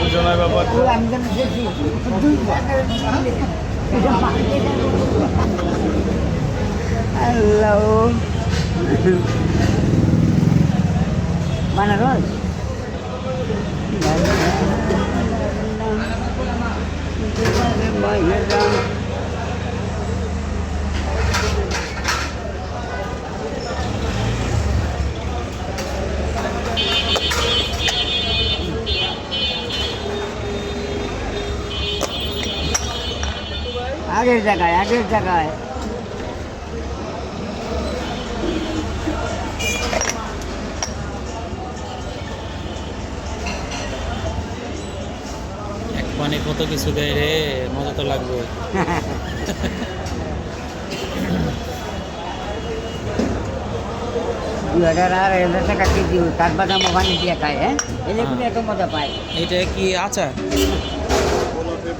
দুজনের ব্যাপার। হ্যালো বানারস আগের জায়গায় আগের জায়গায়। এক পানি কত কিছু দেয় রে মজা তো লাগবে। দু হাজার আর হাজার টাকা কেজি কাঠ বাদাম ওখানে দিয়ে খায় হ্যাঁ? এলেগুলো এত মজা পায়। এটা কি আচার?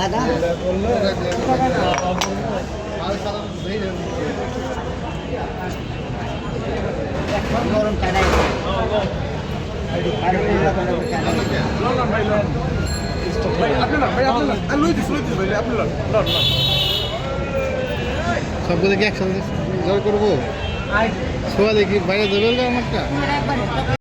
বাদাম। গরম চাটাই সবগুলো কি একসাথে জয় করব? ছোয়া দেখি বাইরে যাবে আমারটা?